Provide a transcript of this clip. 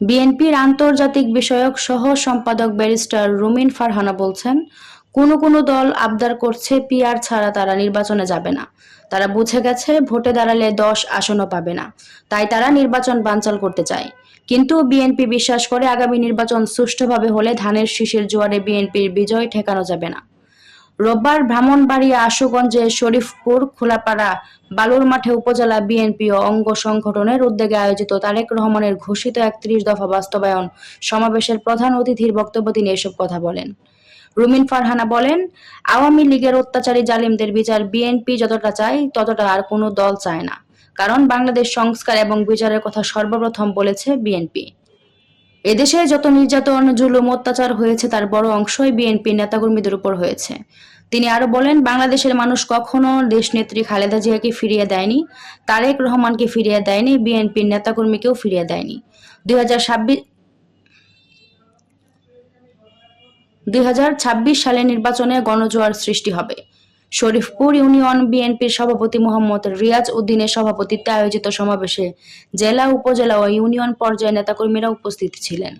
বিএনপির আন্তর্জাতিক বিষয়ক সহ সম্পাদক ব্যারিস্টার রুমিন ফারহানা বলছেন, কোনো কোনো দল আবদার করছে পিআর ছাড়া তারা নির্বাচনে যাবে না। তারা বুঝে গেছে ভোটে দাঁড়ালে দশ আসনও পাবে না। তাই তারা নির্বাচন বানচাল করতে চায়। কিন্তু বিএনপি বিশ্বাস করে আগামী নির্বাচন সুষ্ঠুভাবে হলে ধানের শীষের জোয়ারে বিএনপির বিজয় ঠেকানো যাবে না। রোববার ব্রাহ্মণবাড়িয়া আশুগঞ্জে শরীফপুর, খোলাপাড়া বালুর মাঠে উপজেলা বিএনপি ও অঙ্গ সংগঠনের উদ্যোগে আয়োজিত তারেক রহমানের ঘোষিত একত্রিশ দফা বাস্তবায়ন সমাবেশের প্রধান অতিথির বক্তব্য তিনি এসব কথা বলেন। রুমিন ফারহানা বলেন, আওয়ামী লীগের অত্যাচারী জালিমদের বিচার বিএনপি যতটা চায় ততটা আর কোনো দল চায় না। কারণ বাংলাদেশ সংস্কার এবং বিচারের কথা সর্বপ্রথম বলেছে বিএনপি। এদেশে যত নির্যাতন, জুলুম, অত্যাচার হয়েছে, তার বড় অংশই বিএনপি নেতাকর্মীদের উপর হয়েছে। তিনি আরও বলেন, বাংলাদেশের মানুষ কখনো দেশনেত্রী খালেদা জিয়াকে ফিরিয়ে দেয়নি, তারেক রহমানকে ফিরিয়ে দেয়নি, বিএনপির নেতাকর্মীকেও ফিরিয়ে দেয়নি। দুই দুই সালে নির্বাচনে গণজোয়ার সৃষ্টি হবে। শরীফপুর ইউনিয়ন বিএনপির সভাপতি মোহাম্মদ রিয়াজ উদ্দিনের সভাপতিত্বে আয়োজিত সমাবেশে জেলা, উপজেলা ও ইউনিয়ন পর্যায়ে নেতাকর্মীরা উপস্থিত ছিলেন।